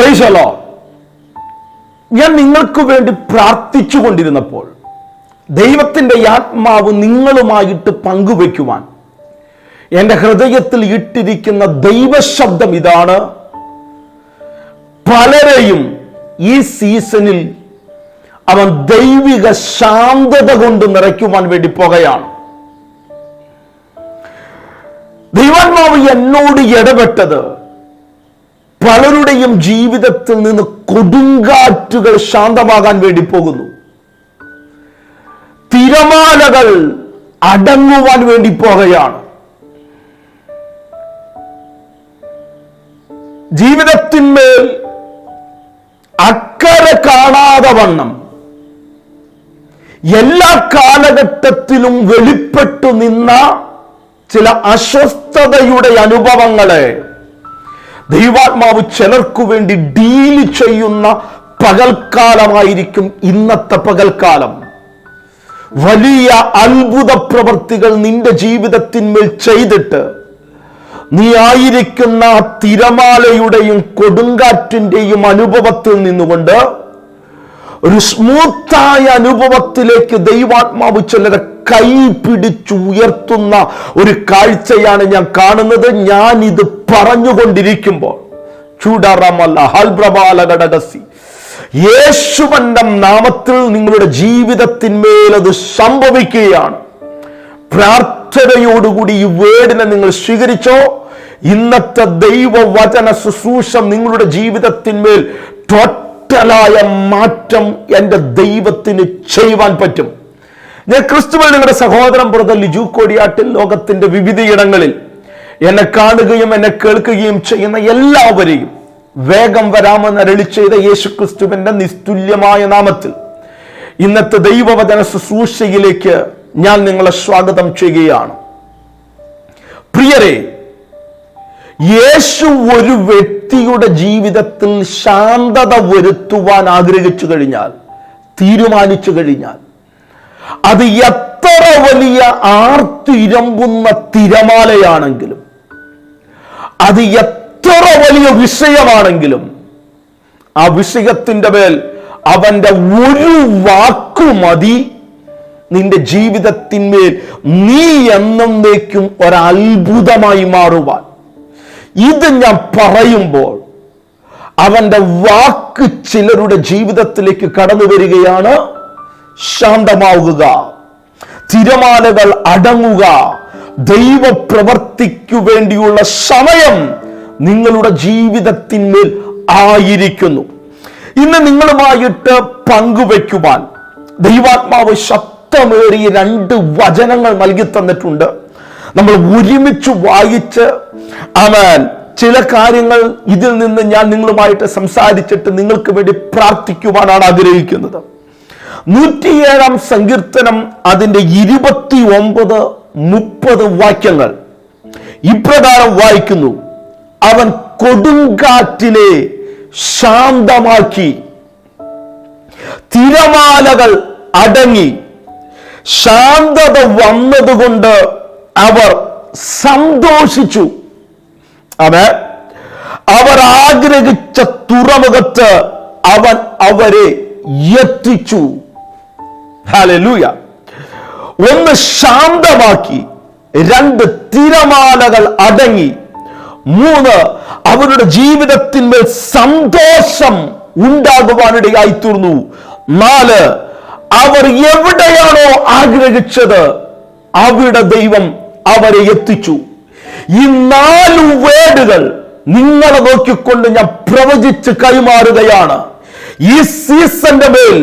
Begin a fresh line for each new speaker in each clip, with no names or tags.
പ്രൈസലോ ഞാൻ നിങ്ങൾക്ക് വേണ്ടി പ്രാർത്ഥിച്ചു കൊണ്ടിരുന്നപ്പോൾ ദൈവത്തിന്റെ ആത്മാവ് നിങ്ങളുമായിട്ട് പങ്കുവെക്കുവാൻ എന്റെ ഹൃദയത്തിൽ ഇട്ടിരിക്കുന്ന ദൈവശബ്ദം ഇതാണ്. പലരെയും ഈ സീസണിൽ അവൻ ദൈവിക ശാന്തത കൊണ്ട് നിറയ്ക്കുവാൻ വേണ്ടി പോകുകയാണ്. ദൈവാത്മാവ് എന്നോട് ഇടപെട്ടത് പലരുടെയും ജീവിതത്തിൽ നിന്ന് കൊടുങ്കാറ്റുകൾ ശാന്തമാകാൻ വേണ്ടി പോകുന്നു. തിരമാലകൾ അടങ്ങുവാൻ വേണ്ടി പോകുകയാണ് ജീവിതത്തിന്മേൽ അക്കരെ കാണാതെ വണ്ണം. എല്ലാ കാലഘട്ടത്തിലും വെളിപ്പെട്ടു നിന്ന ചില അസ്വസ്ഥതയുടെ അനുഭവങ്ങളെ ദൈവാത്മാവ് ചിലർക്കു വേണ്ടി ഡീൽ ചെയ്യുന്ന പകൽക്കാലമായിരിക്കും ഇന്നത്തെ പകൽക്കാലം. വലിയ അത്ഭുത പ്രവർത്തികൾ നിന്റെ ജീവിതത്തിന്മേൽ ചെയ്തിട്ട് നീ ആയിരിക്കുന്ന തിരമാലയുടെയും കൊടുങ്കാറ്റിന്റെയും അനുഭവത്തിൽ നിന്നുകൊണ്ട് ഒരു സ്മൂത്തായ അനുഭവത്തിലേക്ക് ദൈവാത്മാവ് ചിലരെ കൈ പിടിച്ചുയർത്തുന്ന ഒരു കാഴ്ചയാണ് ഞാൻ കാണുന്നത്. ഞാൻ ഇത് പറഞ്ഞുകൊണ്ടിരിക്കുമ്പോൾ യേശുവന്റെ നാമത്തിൽ നിങ്ങളുടെ ജീവിതത്തിന്മേൽ അത് സംഭവിക്കുകയാണ്. പ്രാർത്ഥനയോടുകൂടി ഈ വേർഡിനെ നിങ്ങൾ സ്വീകരിച്ചോ? ഇന്നത്തെ ദൈവവചന ശുശ്രൂഷ നിങ്ങളുടെ ജീവിതത്തിന്മേൽ ടോട്ടലായ മാറ്റം എന്റെ ദൈവത്തിന് ചെയ്യുവാൻ പറ്റും. ഞാൻ ക്രിസ്തുവിൽ നിങ്ങളുടെ സഹോദരൻ പുറത്ത് ലിജു കോടിയാട്ടിൽ ലോകത്തിന്റെ വിവിധയിടങ്ങളിൽ എന്നെ കാണുകയും എന്നെ കേൾക്കുകയും ചെയ്യുന്ന എല്ലാവരെയും വേഗം വരാമെന്ന് അരളി ചെയ്ത യേശു ക്രിസ്തുവിന്റെ നിസ്തുല്യമായ നാമത്തിൽ ഇന്നത്തെ ദൈവവചന ശുശ്രൂഷയിലേക്ക് ഞാൻ നിങ്ങളെ സ്വാഗതം ചെയ്യുകയാണ്. പ്രിയരെ യേശു ഒരു വ്യക്തിയുടെ ജീവിതത്തിൽ ശാന്തത വരുത്തുവാൻ ആഗ്രഹിച്ചു കഴിഞ്ഞാൽ തീരുമാനിച്ചു കഴിഞ്ഞാൽ അത് എത്ര വലിയ ആർത്തിരമ്പുന്ന തിരമാലയാണെങ്കിലും അത് എത്ര വലിയ വിഷയമാണെങ്കിലും ആ വിഷയത്തിന്റെ മേൽ അവന്റെ ഒരു വാക്കു മതി. നിന്റെ ജീവിതത്തിന്മേൽ നീ എന്നേക്കും ഒരത്ഭുതമായി മാറുവാൻ. ഇത് ഞാൻ പറയുമ്പോൾ അവന്റെ വാക്ക് ചിലരുടെ ജീവിതത്തിലേക്ക് കടന്നു വരികയാണ്. ശാന്തമാവുക. തിരമാലകൾ അടങ്ങുക. ദൈവ പ്രവർത്തിക്കു വേണ്ടിയുള്ള സമയം നിങ്ങളുടെ ജീവിതത്തിന്മേൽ ആയിരിക്കുന്നു. ഇന്ന് നിങ്ങളുമായിട്ട് പങ്കുവെക്കുവാൻ ദൈവാത്മാവ് ശക്തമേറിയ രണ്ട് വചനങ്ങൾ നൽകി തന്നിട്ടുണ്ട്. നമ്മൾ ഒരുമിച്ച് വായിച്ച് അവൻ ചില കാര്യങ്ങൾ ഇതിൽ നിന്ന് ഞാൻ നിങ്ങളുമായിട്ട് സംസാരിച്ചിട്ട് നിങ്ങൾക്ക് വേണ്ടി പ്രാർത്ഥിക്കുവാനാണ് ആഗ്രഹിക്കുന്നത്. നൂറ്റിയേഴാം സങ്കീർത്തനം അതിന്റെ ഇരുപത്തി ഒമ്പത് മുപ്പത് വാക്യങ്ങൾ. ഇപ്രകാരം വായിക്കുന്നു. അവൻ കൊടുങ്കാറ്റിനെ ശാന്തമാക്കി. തിരമാലകൾ അടങ്ങി. ശാന്തത വന്നതുകൊണ്ട് അവർ സന്തോഷിച്ചു. അവ അവർ ആഗ്രഹിച്ച തുറമുഖത്ത് അവൻ അവരെ എത്തിച്ചു. ഹല്ലേലൂയ ഒന്ന് ശാന്തമാക്കി രണ്ട് തിരമാലകൾ അടങ്ങി മൂന്ന് അവരുടെ ജീവിതത്തിന്മേൽ സന്തോഷം ഉണ്ടാകുവാനിടയായി തീർന്നു നാല് അവർ എവിടെയാണോ ആഗ്രഹിച്ചത് അവിടെ ദൈവം അവരെ എത്തിച്ചു. ഈ നാല് വേടുകൾ നിങ്ങളെ നോക്കിക്കൊണ്ട് ഞാൻ പ്രവചിച്ച് കൈമാറുകയാണ്. ഈ സീസന്റെ മേൽ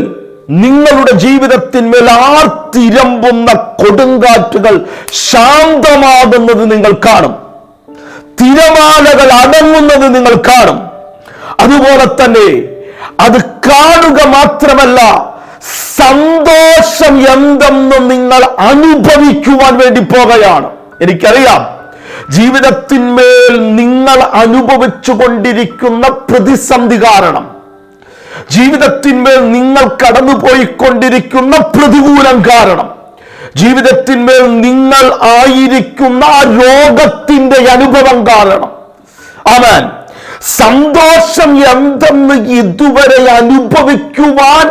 നിങ്ങളുടെ ജീവിതത്തിന്മേൽ ആർത്തിരമ്പുന്ന കൊടുങ്കാറ്റുകൾ ശാന്തമാകുന്നത് നിങ്ങൾ കാണും. തിരമാലകൾ അടങ്ങുന്നത് നിങ്ങൾ കാണും. അതുപോലെ തന്നെ അത് കാണുക മാത്രമല്ല സന്തോഷം എന്തെന്ന് നിങ്ങൾ അനുഭവിക്കുവാൻ വേണ്ടി പോകുകയാണ്. എനിക്കറിയാം ജീവിതത്തിന്മേൽ നിങ്ങൾ അനുഭവിച്ചു കൊണ്ടിരിക്കുന്ന പ്രതിസന്ധി കാരണം ജീവിതത്തിന്മേൽ നിങ്ങൾ കടന്നുപോയിക്കൊണ്ടിരിക്കുന്ന പ്രതികൂലം കാരണം. ജീവിതത്തിന്മേൽ നിങ്ങൾ ആയിരിക്കുന്ന രോഗത്തിന്റെ അനുഭവം കാരണം. അവൻ സന്തോഷം എന്തെന്ന് ഇതുവരെ അനുഭവിക്കുവാൻ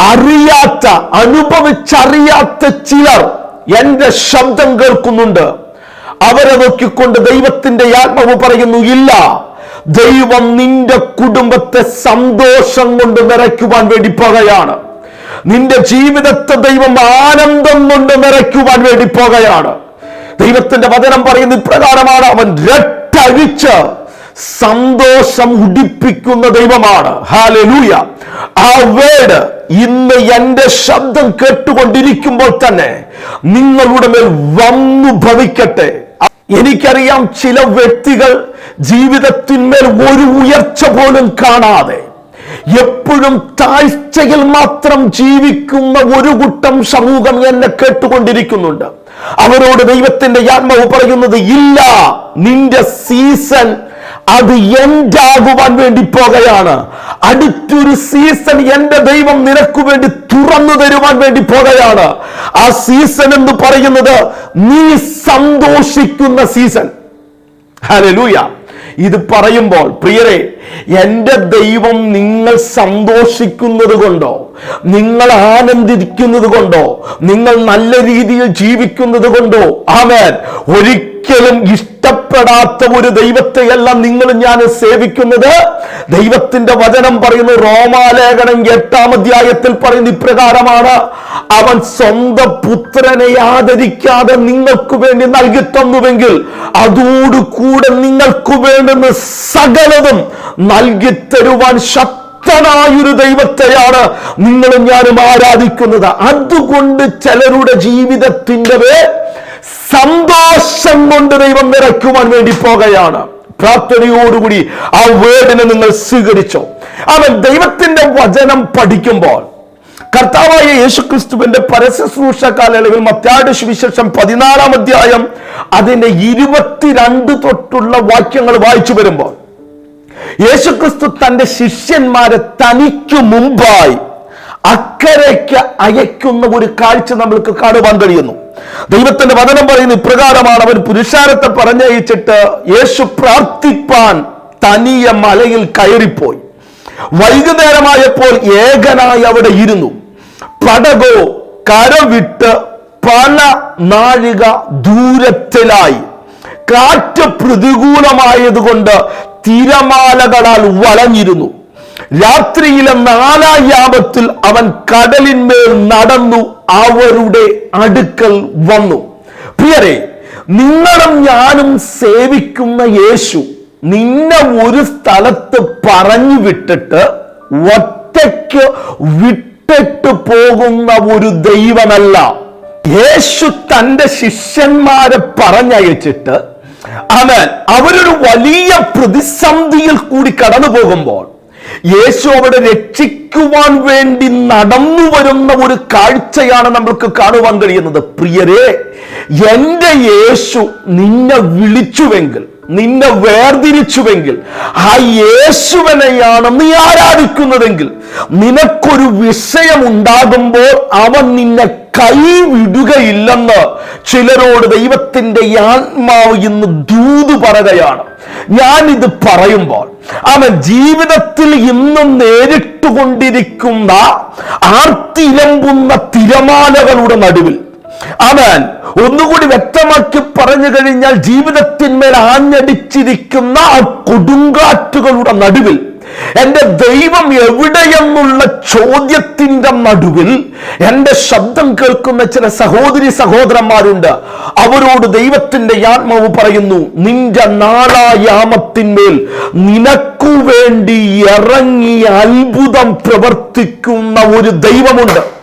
അറിയാത്ത അനുഭവിച്ചറിയാത്ത ചിലർ എന്റെ ശബ്ദം കേൾക്കുന്നുണ്ട്. അവരെ നോക്കിക്കൊണ്ട് ദൈവത്തിന്റെ ആത്മാവ് പറയുന്നു ഇല്ല ദൈവം നിന്റെ കുടുംബത്തെ സന്തോഷം കൊണ്ട് നിറയ്ക്കുവാൻ വേണ്ടി പോകുകയാണ്. നിന്റെ ജീവിതത്തെ ദൈവം ആനന്ദം കൊണ്ട് നിറയ്ക്കുവാൻ വേണ്ടി പോകുകയാണ്. ദൈവത്തിന്റെ വചനം പറയുന്ന ഇപ്രകാരമാണ് അവൻ രട്ടഴിച്ച് സന്തോഷം ഉടിപ്പിക്കുന്ന ദൈവമാണ്. ഹാലലൂയ ആ വേട് ഇന്ന് എന്റെ ശബ്ദം കേട്ടുകൊണ്ടിരിക്കുമ്പോൾ തന്നെ നിങ്ങളുടെ മേൽ വന്നു ഭവിക്കട്ടെ. എനിക്കറിയാം ചില വ്യക്തികൾ ജീവിതത്തിന്മേൽ ഒരു ഉയർച്ച പോലും കാണാതെ എപ്പോഴും താഴ്ചയിൽ മാത്രം ജീവിക്കുന്ന ഒരു കൂട്ടം സമൂഹം എന്നെ കേട്ടുകൊണ്ടിരിക്കുന്നുണ്ട്. അവരോട് ദൈവത്തിന്റെ ആത്മാവ് പറയുന്നത് ഇല്ല നിന്റെ സീസൺ അത് എന്താകുവാൻ വേണ്ടി പോകുകയാണ്? അടുത്തൊരു സീസൺ എന്റെ ദൈവം നിനക്ക് വേണ്ടി തുറന്നു തരുവാൻ വേണ്ടി പോകുകയാണ്. ആ സീസൺ എന്ന് പറയുന്നത് നീ സന്തോഷിക്കുന്ന സീസൺ ഹലലൂയ ഇത് പറയുമ്പോൾ പ്രിയരെ എന്റെ ദൈവം നിങ്ങൾ സന്തോഷിക്കുന്നത് കൊണ്ടോ നിങ്ങൾ ആനന്ദിക്കുന്നത് കൊണ്ടോ നിങ്ങൾ നല്ല രീതിയിൽ ജീവിക്കുന്നത് കൊണ്ടോ ആമേൻ. ഒരിക്കലും ഇഷ്ടപ്പെടാത്ത ഒരു ദൈവത്തെയല്ല നിങ്ങൾ ഞാൻ സേവിക്കുന്നത്. ദൈവത്തിന്റെ വചനം പറയുന്നു റോമാലേഖനം എട്ടാം അധ്യായത്തിൽ പറയുന്ന ഇപ്രകാരമാണ് അവൻ സ്വന്തം പുത്രനെ ആദരിക്കാതെ നിങ്ങൾക്ക് വേണ്ടി നൽകി തന്നുവെങ്കിൽ അതോടുകൂടെ നിങ്ങൾക്ക് വേണ്ടുന്ന സകലതും നൽകി തരുവാൻ ശക്തനായൊരു ദൈവത്തെയാണ് നിങ്ങളും ഞാനും ആരാധിക്കുന്നത്. അതുകൊണ്ട് ചിലരുടെ ജീവിതത്തിന്റെ സന്തോഷം കൊണ്ട് ദൈവം നിറയ്ക്കുവാൻ വേണ്ടി പോകുകയാണ്. പ്രാർത്ഥനയോടുകൂടി ആ വേർഡിനെ നിങ്ങൾ സ്വീകരിച്ചോ. അവൻ ദൈവത്തിന്റെ വചനം പഠിക്കുമ്പോൾ കർത്താവായ യേശുക്രിസ്തുവിന്റെ പരശുശ്രൂഷ കാലയളവിൽ മത്യാട് സുവിശേഷം പതിനാലാം അധ്യായം അതിന്റെ ഇരുപത്തിരണ്ട് തൊട്ടുള്ള വാക്യങ്ങൾ വായിച്ചു വരുമ്പോൾ യേശുക്രിസ്തു തന്റെ ശിഷ്യന്മാരെ തനിക്കു മുമ്പായി അക്കരയ്ക്ക് അയക്കുന്ന ഒരു കാഴ്ച നമ്മൾക്ക് കാണുവാൻ കഴിയുന്നു. ദൈവത്തിന്റെ വചനം പറയുന്ന ഇപ്രകാരമാണ് അവൻ പുരുഷാരത്തെ പറഞ്ഞയച്ചിട്ട് യേശു പ്രാർത്ഥിപ്പാൻ തനിയ മലയിൽ കയറിപ്പോയി. വൈകുന്നേരമായപ്പോൾ ഏകനായി അവിടെ ഇരുന്നു. പടകോ കരവിട്ട് പല നാഴിക ദൂരത്തിലായി. കാറ്റ് പ്രതികൂലമായതുകൊണ്ട് തിരമാലകളാൽ വളഞ്ഞിരുന്നു. രാത്രിയിലെ നാലായാപത്തിൽ അവൻ കടലിന്മേൽ നടന്നു അവരുടെ അടുക്കൽ വന്നു. പ്രിയരെ നിങ്ങളും ഞാനും സേവിക്കുന്ന യേശു നിന്നെ ഒരു സ്ഥലത്ത് പറഞ്ഞു വിട്ടിട്ട് ഒറ്റയ്ക്ക് വിട്ടിട്ട് പോകുന്ന ഒരു ദൈവമല്ല. യേശു തന്റെ ശിഷ്യന്മാരെ പറഞ്ഞയച്ചിട്ട് അവൻ അവരൊരു വലിയ പ്രതിസന്ധിയിൽ കൂടി കടന്നു പോകുമ്പോൾ യേശു അവിടെ രക്ഷിക്കുവാൻ വേണ്ടി നടന്നു വരുന്ന ഒരു കാഴ്ചയാണ് നമ്മൾക്ക് കാണുവാൻ കഴിയുന്നത്. പ്രിയരെ എന്റെ യേശു നിന്നെ വിളിച്ചുവെങ്കിൽ നിന്നെ വേർതിരിച്ചുവെങ്കിൽ ആ യേശുവനെയാണ് നീ ആരാധിക്കുന്നതെങ്കിൽ നിനക്കൊരു വിഷയം ഉണ്ടാകുമ്പോൾ അവൻ നിന്നെ കൈവിടുകയില്ലെന്ന് ചിലരോട് ദൈവത്തിന്റെ ആത്മാവ് ഇന്ന് ദൂത് പറയുകയാണ്. ഞാൻ ഇത് പറയുമ്പോൾ അവൻ ജീവിതത്തിൽ ഇന്ന് നേരിട്ടുകൊണ്ടിരിക്കുന്ന ആർത്തിലമ്പുന്ന തിരമാലകളുടെ നടുവിൽ അവൻ ഒന്നുകൂടി വ്യക്തമാക്കി പറഞ്ഞു കഴിഞ്ഞാൽ ജീവിതത്തിന്മേൽ ആഞ്ഞടിച്ചിരിക്കുന്ന ആ കൊടുങ്കാറ്റുകളുടെ നടുവിൽ എന്റെ ദൈവം എവിടെയെന്നുള്ള ചോദ്യത്തിന്റെ നടുവിൽ എന്റെ ശബ്ദം കേൾക്കുന്ന ചില സഹോദരി സഹോദരന്മാരുണ്ട്. അവരോട് ദൈവത്തിന്റെ ആത്മാവ് പറയുന്നു നിന്റെ നാളായാമത്തിന്മേൽ നിനക്കു വേണ്ടി ഇറങ്ങി അത്ഭുതം പ്രവർത്തിക്കുന്ന ഒരു ദൈവമുണ്ട്.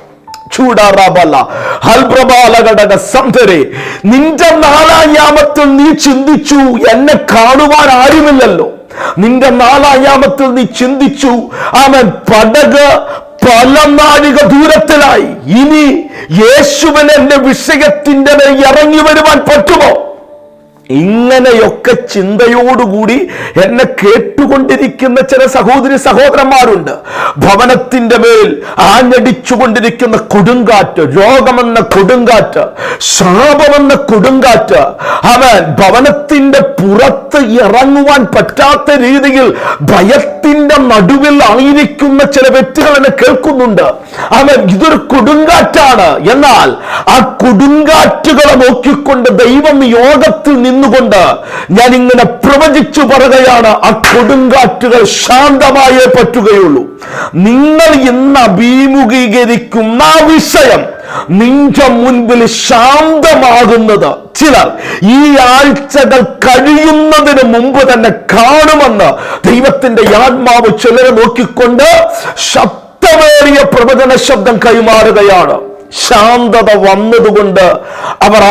നിന്റെ നാളായാമത്തിൽ നീ ചിന്തിച്ചു എന്നെ കാണുവാൻ ആരുമില്ലല്ലോ. നിന്റെ നാലായാമത്തിൽ നീ ചിന്തിച്ചു. അവൻ പടക് പല നാഴിക ദൂരത്തിലായി. ഇനി യേശുവൻ എന്റെ വിഷയത്തിന്റെ മേൽ ഇറങ്ങി വരുവാൻ പറ്റുമോ? ഇങ്ങനെയൊക്കെ ചിന്തയോടുകൂടി എന്നെ കേട്ടുകൊണ്ടിരിക്കുന്ന ചില സഹോദരി സഹോദരന്മാരുണ്ട്. ഭവനത്തിന്റെ മേൽ ആഞ്ഞടിച്ചുകൊണ്ടിരിക്കുന്ന കൊടുങ്കാറ്റ് രോഗമെന്ന കൊടുങ്കാറ്റ് ശാപമെന്ന കൊടുങ്കാറ്റ് അവൻ ഭവനത്തിന്റെ പുറത്ത് ഇറങ്ങുവാൻ പറ്റാത്ത രീതിയിൽ ഭയത്തിന്റെ നടുവിൽ ആയിരിക്കുന്ന ചില വ്യക്തികൾ എന്നെ കേൾക്കുന്നുണ്ട്. അവൻ ഇതൊരു കൊടുങ്കാറ്റാണ്. എന്നാൽ ആ കൊടുങ്കാറ്റുകളെ നോക്കിക്കൊണ്ട് ദൈവം യോഗത്തിൽ നിന്നുകൊണ്ട് ഞാൻ ഇങ്ങനെ പ്രവചിച്ചു പറയുകയാണ് ആ കൊടുങ്കാറ്റുകൾ ശാന്തമായേ പറ്റുകയുള്ളൂ. നിങ്ങൾ ഇന്ന് അഭിമുഖീകരിക്കുന്ന വിഷയം നിന്റെ മുൻപിൽ ശാന്തമാകുന്നത്. ചിലർ ഈ ആഴ്ചകൾ കഴിയുന്നതിന് മുമ്പ് തന്നെ കാണുമെന്ന് ദൈവത്തിന്റെ ആത്മാവ് ചിലരെ നോക്കിക്കൊണ്ട് ശബ്ദമേറിയ പ്രവചന ശബ്ദം കൈമാറുകയാണ്. ശാന്തത വന്നതുകൊണ്ട് അവർ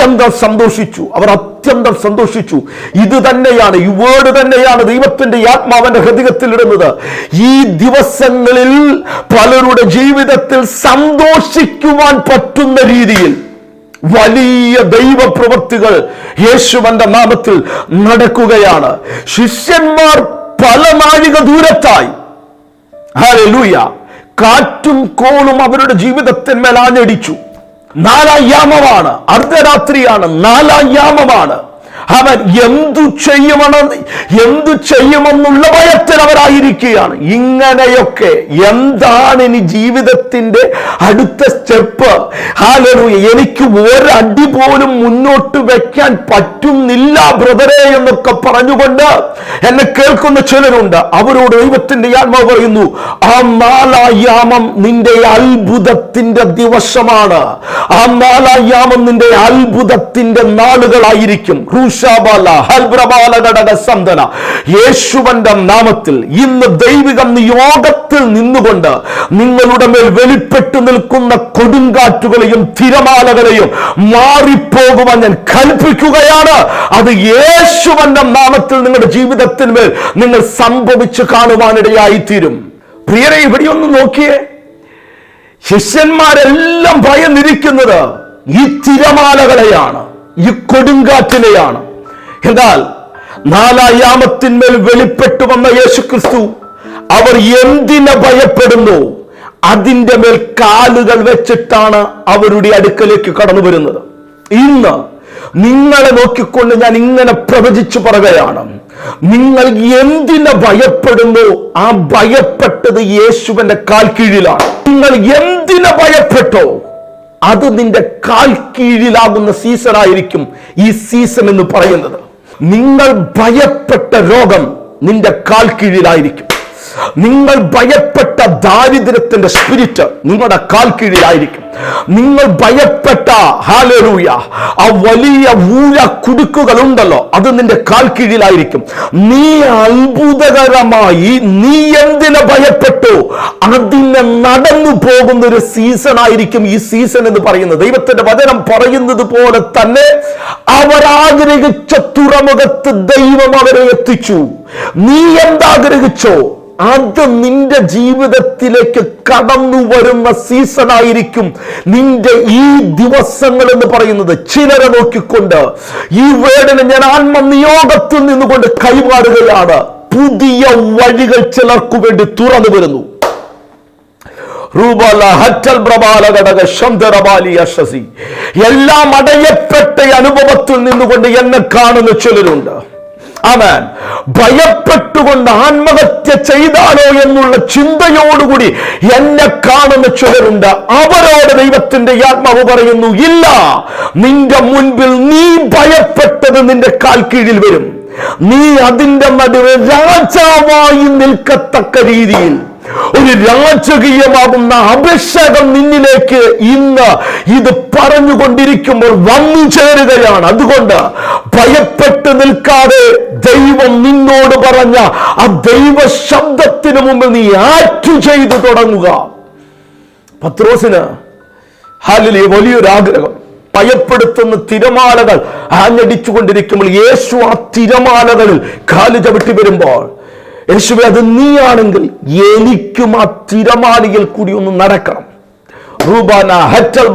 അത്യന്തം സന്തോഷിച്ചു. അവർ അത്യന്തം സന്തോഷിച്ചു. ഇത് തന്നെയാണ് ഈ വേർഡ് തന്നെയാണ് ദൈവത്തിന്റെ ആത്മാവന്റെ ഹൃദയത്തിൽ ഇടുന്നത്. ഈ ദിവസങ്ങളിൽ പലരുടെ ജീവിതത്തിൽ സന്തോഷിക്കുവാൻ പറ്റുന്ന രീതിയിൽ വലിയ ദൈവപ്രവൃത്തികൾ യേശുവന്റെ നാമത്തിൽ നടക്കുകയാണ്. ശിഷ്യന്മാർ പല നാഴിക ദൂരത്തായി. കാറ്റും കോളും അവരുടെ ജീവിതത്തിന്മേൽ ആഞ്ഞടിച്ചു. നാലാം യാമമാണ്. അർദ്ധരാത്രിയാണ് നാലാം യാമമാണ്. അവൻ എന്തു ചെയ്യുമെന്ന് എന്തു ചെയ്യുമെന്നുള്ള ഭയത്തിൽ അവരായിരിക്കുകയാണ്. ഇങ്ങനെയൊക്കെ എന്താണ് ഇനി ജീവിതത്തിന്റെ അടുത്ത സ്റ്റെപ്പ്? ഹാലു എനിക്ക് ഒരടി പോലും മുന്നോട്ട് വെക്കാൻ പറ്റുന്നില്ല ബ്രദറെ എന്നൊക്കെ പറഞ്ഞുകൊണ്ട് എന്നെ കേൾക്കുന്ന ചിലരുണ്ട്. അവരോട് ദൈവത്തിന്റെ ആത്മാവ് പറയുന്നു ആ നാലായാമം നിന്റെ അത്ഭുതത്തിന്റെ ദിവസമാണ്. ആ നാലായാമം നിന്റെ അത്ഭുതത്തിന്റെ നാളുകളായിരിക്കും. യേശുവന്റെ നാമത്തിൽ ഇന്ന് ദൈവികം നിയോഗത്തിൽ നിന്നുകൊണ്ട് നിങ്ങളുടെ മേൽ വെളിപ്പെട്ടു നിൽക്കുന്ന കൊടുങ്കാറ്റുകളെയും തിരമാലകളെയും മാറിപ്പോകുവാൻ ഞാൻ കൽപ്പിക്കുകയാണ്. അത് യേശുവന്റെ നാമത്തിൽ നിങ്ങളുടെ ജീവിതത്തിന്മേൽ നിങ്ങൾ സംഭവിച്ചു കാണുവാനിടയായിത്തീരും. പ്രിയരെ ഇവിടെ ഒന്ന് നോക്കിയേ. ശിഷ്യന്മാരെല്ലാം ഭയന്നിരിക്കുന്നത് ഈ തിരമാലകളെയാണ് ഈ കൊടുങ്കാറ്റിനെയാണ്. എന്നാൽ നാലായാമത്തിന്മേൽ വെളിപ്പെട്ടു വന്ന യേശുക്രിസ്തു അവർ എന്തിനെ ഭയപ്പെടുന്നു? അതിന്റെ മേൽ കാലുകൾ വെച്ചിട്ടാണ് അവരുടെ അടുക്കലേക്ക് കടന്നു വരുന്നത്. ഇന്ന് നിങ്ങളെ നോക്കിക്കൊണ്ട് ഞാൻ ഇങ്ങനെ പ്രവചിച്ചു പറയുകയാണ്. നിങ്ങൾ എന്തിനെ ഭയപ്പെടുന്നു? ആ ഭയപ്പെട്ടത് യേശുവിന്റെ കാൽ കീഴിലാണ് നിങ്ങൾ എന്തിനെ ഭയപ്പെട്ടോ? അത് നിന്റെ കാൽ കീഴിലാകുന്ന സീസൺ ആയിരിക്കും ഈ സീസൺ എന്ന് പറയുന്നത്. നിങ്ങൾ ഭയപ്പെട്ട രോഗം നിന്റെ കാൽ കീഴിലായിരിക്കും നിങ്ങൾ ഭയപ്പെട്ട ദാരിദ്ര്യത്തിന്റെ സ്പിരിറ്റ് നിങ്ങളുടെ കാൽ കീഴിലായിരിക്കും നിങ്ങൾ ഭയപ്പെട്ട ഹാലൂയ ആ വലിയ ഊഴ കുടുക്കുകൾ ഉണ്ടല്ലോ അത് നിന്റെ കാൽ കീഴിലായിരിക്കും നീ അത്ഭുതകരമായി നീ എന്തിനെ ഭയപ്പെട്ടു? അതിനെ നടന്നു പോകുന്ന ഒരു സീസൺ ആയിരിക്കും ഈ സീസൺ എന്ന് പറയുന്നത്. ദൈവത്തിന്റെ വചനം പറയുന്നത് പോലെ തന്നെ അവരാഗ്രഹിച്ച തുറമുഖത്ത് ദൈവം അവരെ എത്തിച്ചു. നീ എന്താഗ്രഹിച്ചോ? അത് നിന്റെ ജീവിതത്തിലേക്ക് കടന്നു വരുന്ന സീസൺ ആയിരിക്കും നിന്റെ ഈ ദിവസങ്ങൾ എന്ന് പറയുന്നത്. ചിലരെ നോക്കിക്കൊണ്ട് ഈ വേടന് ഞാൻ ആത്മനിയോഗത്തിൽ നിന്നുകൊണ്ട് കൈമാറുകയാണ്. പുതിയ വഴികൾ ചിലർക്കു വേണ്ടി തുറന്നു വരുന്നു. എല്ലാം അടയപ്പെട്ട അനുഭവത്തിൽ നിന്നുകൊണ്ട് എന്നെ കാണുന്ന ചിലരുണ്ട്. അവൻ ഭയപ്പെട്ടുകൊണ്ട് ആത്മഹത്യ ചെയ്താലോ എന്നുള്ള ചിന്തയോടുകൂടി എന്നെ കാണുന്ന ചിലരുണ്ട് അവരോട് ദൈവത്തിന്റെ ആത്മാവ് പറയുന്നു ഇല്ല നിന്റെ മുൻപിൽ നീ ഭയപ്പെട്ടത് നിന്റെ കാൽ കീഴിൽ വരും. നീ അതിന്റെ നടുവ് രാജാവായി നിൽക്കത്തക്ക രീതിയിൽ ഒരു രാജകീയമാകുന്ന അഭിഷേകം നിന്നിലേക്ക് ഇന്ന് ഇത് പറഞ്ഞുകൊണ്ടിരിക്കുമ്പോൾ വന്നു ചേരുകയാണ്. അതുകൊണ്ട് ഭയപ്പെട്ട് നിൽക്കാതെ ദൈവം നിന്നോട് പറഞ്ഞ ആ ദൈവ ശബ്ദത്തിന് മുമ്പിൽ നീ ആറ്റു ചെയ്തു തുടങ്ങുക. പത്രോസിന് ഹാലിലെ വലിയൊരു ആഗ്രഹം. ഭയപ്പെടുത്തുന്ന തിരമാലകൾ ആഞ്ഞടിച്ചുകൊണ്ടിരിക്കുമ്പോൾ യേശു ആ തിരമാലകളിൽ കാൽ ചവിട്ടി വരുമ്പോൾ യേശുവെ അത് നീയാണെങ്കിൽ എനിക്കും ആ തിരമാലിയിൽ കൂടി ഒന്ന് നടക്കണം. റൂബാന ഹറ്റൽ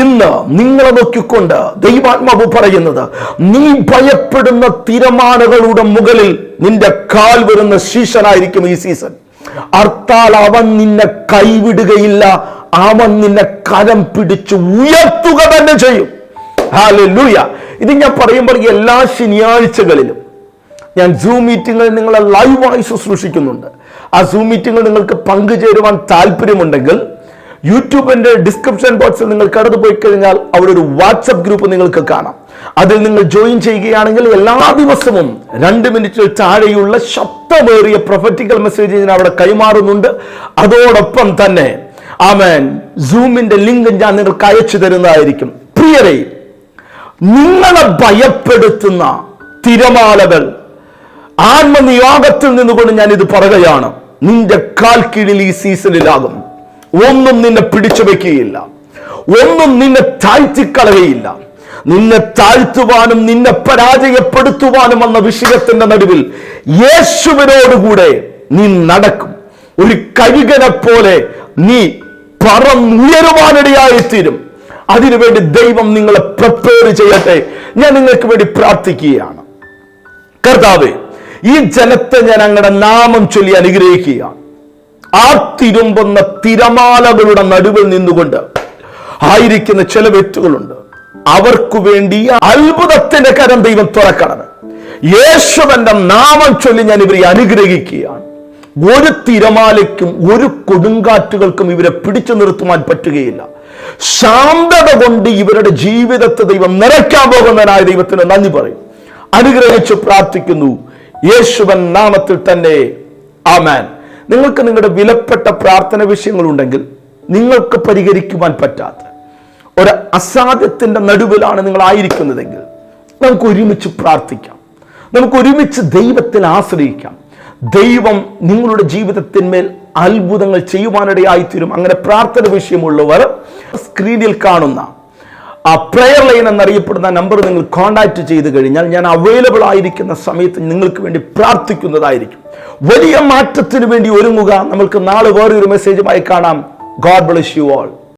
ഇന്ന് നിങ്ങളെ നോക്കിക്കൊണ്ട് ദൈവാത്മാവ് പറയുന്നത് നീ ഭയപ്പെടുന്ന തിരമാലകളുടെ മുകളിൽ നിന്റെ കാൽ വരുന്ന ശീശനായിരിക്കും ഈ സീസൺ. അർത്താൽ അവൻ നിന്നെ കൈവിടുകയില്ല അവൻ നിന്നെ കരം പിടിച്ച് ഉയർത്തുക തന്നെ ചെയ്യും. ഇത് ഞാൻ പറയുമ്പോൾ എല്ലാ ശനിയാഴ്ചകളിലും ഞാൻ സൂം മീറ്റിങ്ങിൽ നിങ്ങളെ ലൈവായി ശുശ്രൂഷിക്കുന്നുണ്ട്. ആ സൂം മീറ്റിങ്ങിൽ നിങ്ങൾക്ക് പങ്കുചേരുവാൻ താല്പര്യമുണ്ടെങ്കിൽ യൂട്യൂബിന്റെ ഡിസ്ക്രിപ്ഷൻ ബോക്സിൽ നിങ്ങൾ കടന്നു പോയി കഴിഞ്ഞാൽ അവിടെ ഒരു വാട്സപ്പ് ഗ്രൂപ്പ് നിങ്ങൾക്ക് കാണാം. അതിൽ നിങ്ങൾ ജോയിൻ ചെയ്യുകയാണെങ്കിൽ എല്ലാ ദിവസവും രണ്ട് മിനിറ്റിൽ താഴെയുള്ള ശബ്ദമേറിയ പ്രൊഫറ്റിക്കൽ മെസ്സേജ് ഞാൻ അവിടെ കൈമാറുന്നുണ്ട്. അതോടൊപ്പം തന്നെ ആമേൻ സൂമിന്റെ ലിങ്ക് ഞാൻ നിങ്ങൾക്ക് അയച്ചു തരുന്നതായിരിക്കും. പ്രിയരെ നിങ്ങളെ ഭയപ്പെടുത്തുന്ന തിരമാലകൾ ആത്മനിയോഗത്തിൽ നിന്നുകൊണ്ട് ഞാൻ ഇത് പറയുകയാണ്. നിന്റെ കാൽ കീഴിൽ ഈ സീസണിലാകും. ഒന്നും നിന്നെ പിടിച്ചു വെക്കുകയില്ല. ഒന്നും നിന്നെ താഴ്ത്തിക്കളയുകയില്ല. നിന്നെ താഴ്ത്തുവാനും നിന്നെ പരാജയപ്പെടുത്തുവാനും വന്ന വിഷയത്തിന്റെ നടുവിൽ യേശുവിനോടുകൂടെ നീ നടക്കും. ഒരു കഴുകനെ പോലെ നീ പറന്നുയരുവാനിടയായിത്തീരും. അതിനുവേണ്ടി ദൈവം നിങ്ങളെ പ്രിപ്പയർ ചെയ്യട്ടെ. ഞാൻ നിങ്ങൾക്ക് വേണ്ടി പ്രാർത്ഥിക്കുകയാണ്. കർത്താവേ ഈ ജനത്തെ ഞാൻ അങ്ങയുടെ നാമം ചൊല്ലി അനുഗ്രഹിക്കുക ആ തിരുമ്പുന്ന തിരമാലകളുടെ നടുവിൽ നിന്നുകൊണ്ട് ആയിരിക്കുന്ന ചില വ്യക്തികളുണ്ട്. അവർക്ക് വേണ്ടി അത്ഭുതത്തിന്റെ കരം ദൈവം തുറക്കണം. യേശുവന്റെ നാമം ചൊല്ലി ഞാൻ ഇവരെ അനുഗ്രഹിക്കുകയാണ്. ഒരു തിരമാലയ്ക്കും ഒരു കൊടുങ്കാറ്റുകൾക്കും ഇവരെ പിടിച്ചു നിർത്തുവാൻ പറ്റുകയില്ല. ശാന്തത കൊണ്ട് ഇവരുടെ ജീവിതത്തെ ദൈവം നിറയ്ക്കാൻ പോകുന്നതിനായ ദൈവത്തിന് നന്ദി പറയും. അനുഗ്രഹിച്ച് പ്രാർത്ഥിക്കുന്നു. യേശുവൻ നാമത്തിൽ തന്നെ. ആമാൻ. നിങ്ങൾക്ക് നിങ്ങളുടെ വിലപ്പെട്ട പ്രാർത്ഥന വിഷയങ്ങളുണ്ടെങ്കിൽ നിങ്ങൾക്ക് പരിഹരിക്കുവാൻ പറ്റാത്ത ഒരു അസാധ്യത്തിന്റെ നടുവിലാണ് നിങ്ങൾ ആയിരിക്കുന്നതെങ്കിൽ നമുക്ക് ഒരുമിച്ച് പ്രാർത്ഥിക്കാം. നമുക്ക് ഒരുമിച്ച് ദൈവത്തിൽ ആശ്രയിക്കാം. ദൈവം നിങ്ങളുടെ ജീവിതത്തിന്മേൽ അത്ഭുതങ്ങൾ ചെയ്യുവാനിടയായിത്തീരും. അങ്ങനെ പ്രാർത്ഥന വിഷയമുള്ളവർ സ്ക്രീനിൽ കാണുന്ന ആ പ്രെയർ ലൈൻ എന്നറിയപ്പെടുന്ന നമ്പർ നിങ്ങൾ കോൺടാക്ട് ചെയ്ത് കഴിഞ്ഞാൽ ഞാൻ അവൈലബിൾ ആയിരിക്കുന്ന സമയത്ത് നിങ്ങൾക്ക് വേണ്ടി പ്രാർത്ഥിക്കുന്നതായിരിക്കും. വലിയ മാറ്റത്തിന് വേണ്ടി ഒരുങ്ങുക. നമ്മൾക്ക് നാളെ വേറൊരു മെസ്സേജുമായി കാണാം. God bless you all